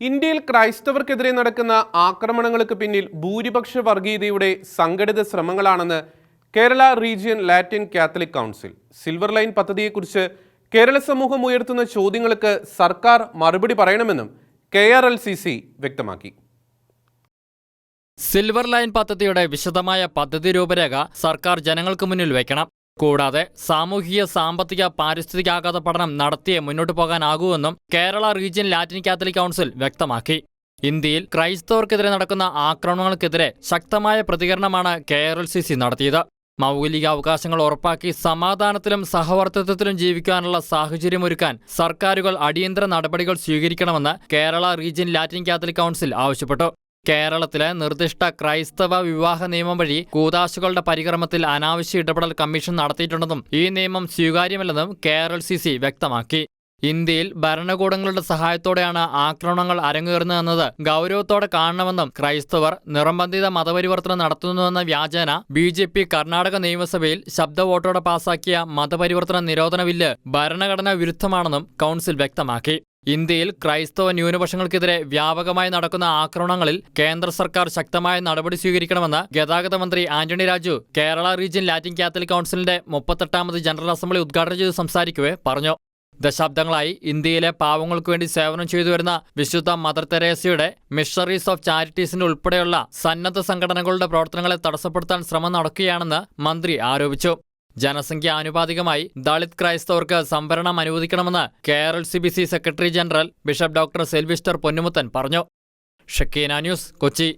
ഇന്ത്യയിൽ ക്രൈസ്തവർക്കെതിരെ നടക്കുന്ന ആക്രമണങ്ങൾക്ക് പിന്നിൽ ഭൂരിപക്ഷ വർഗീയതയുടെ സംഘടിത ശ്രമങ്ങളാണെന്ന് Kerala region Latin Catholic council. Silver line പദ്ധതിയെക്കുറിച്ച് കേരള സമൂഹം ഉയർത്തുന്ന ചോദ്യങ്ങൾക്ക് സർക്കാർ മറുപടി പറയണമെന്നും K R L C C വ്യക്തമാക്കി. സിൽവർ ലൈൻ പദ്ധതിയുടെ വിശദമായ പദ്ധതി രൂപരേഖ സർക്കാർ ജനങ്ങൾക്ക് മുന്നിൽ വയ്ക്കണം കൂടാതെ സാമൂഹിക സാമ്പത്തിക പാരിസ്ഥിതികാഘാത പഠനം നടത്തിയേ മുന്നോട്ട് പോകാനാകൂവെന്നും Kerala region Latin Catholic council വ്യക്തമാക്കി. ഇന്ത്യയിൽ ക്രൈസ്തവർക്കെതിരെ നടക്കുന്ന ആക്രമണങ്ങൾക്കെതിരെ ശക്തമായ പ്രതികരണമാണ് K R L C C നടത്തിയത്. മൗലിക അവകാശങ്ങൾ ഉറപ്പാക്കി സമാധാനത്തിലും സഹവർത്തിത്വത്തിലും ജീവിക്കാനുള്ള സാഹചര്യമൊരുക്കാൻ സർക്കാരുകൾ അടിയന്തര നടപടികൾ സ്വീകരിക്കണമെന്ന് Kerala region Latin Catholic council ആവശ്യപ്പെട്ടു. കേരളത്തിലെ നിർദ്ദിഷ്ട ക്രൈസ്തവ വിവാഹ നിയമം വഴി കൂതാശുകളുടെ പരിക്രമത്തിൽ അനാവശ്യ ഇടപെടൽ കമ്മീഷൻ നടത്തിയിട്ടുണ്ടെന്നും ഈ നിയമം സ്വീകാര്യമല്ലെന്നും കെ ആർ സി സി വ്യക്തമാക്കി. ഇന്ത്യയിൽ ഭരണകൂടങ്ങളുടെ സഹായത്തോടെയാണ് ആക്രമണങ്ങൾ അരങ്ങേറുന്നതെന്നത് ഗൗരവത്തോടെ കാണണമെന്നും ക്രൈസ്തവർ നിറംബന്ധിത മതപരിവർത്തനം നടത്തുന്നുവെന്ന വ്യാജേന ബി ജെ പി കർണാടക നിയമസഭയിൽ ശബ്ദ വോട്ടോടെ പാസാക്കിയ മതപരിവർത്തന നിരോധന ബില്ല് ഭരണഘടനാ വിരുദ്ധമാണെന്നും കൗൺസിൽ വ്യക്തമാക്കി. ഇന്ത്യയിൽ ക്രൈസ്തവ ന്യൂനപക്ഷങ്ങൾക്കെതിരെ വ്യാപകമായി നടക്കുന്ന ആക്രമണങ്ങളിൽ കേന്ദ്ര സർക്കാർ ശക്തമായ നടപടി സ്വീകരിക്കണമെന്ന് ഗതാഗത മന്ത്രി Antony Raju Kerala region Latin Catholic കൗൺസിലിന്റെ മുപ്പത്തെട്ടാമത് ജനറൽ അസംബ്ലി ഉദ്ഘാടനം ചെയ്ത് സംസാരിക്കവേ പറഞ്ഞു. ദശാബ്ദങ്ങളായി ഇന്ത്യയിലെ പാവങ്ങൾക്ക് വേണ്ടി സേവനം ചെയ്തു വരുന്ന വിശുദ്ധ മദർ തെരേസയുടെ മിഷണറീസ് ഓഫ് ചാരിറ്റീസിന്റെ ഉൾപ്പെടെയുള്ള സന്നദ്ധ സംഘടനകളുടെ പ്രവർത്തനങ്ങളെ തടസ്സപ്പെടുത്താൻ ശ്രമം നടക്കുകയാണെന്ന് മന്ത്രി ആരോപിച്ചു. ജനസംഖ്യ ആനുപാതികമായി ദളിത് ക്രൈസ്തവർക്ക് സംവരണം അനുവദിക്കണമെന്ന് K R L C B C secretary general bishop doctor Selvister Ponnumuthan പറഞ്ഞു. Shekinah news Kochi.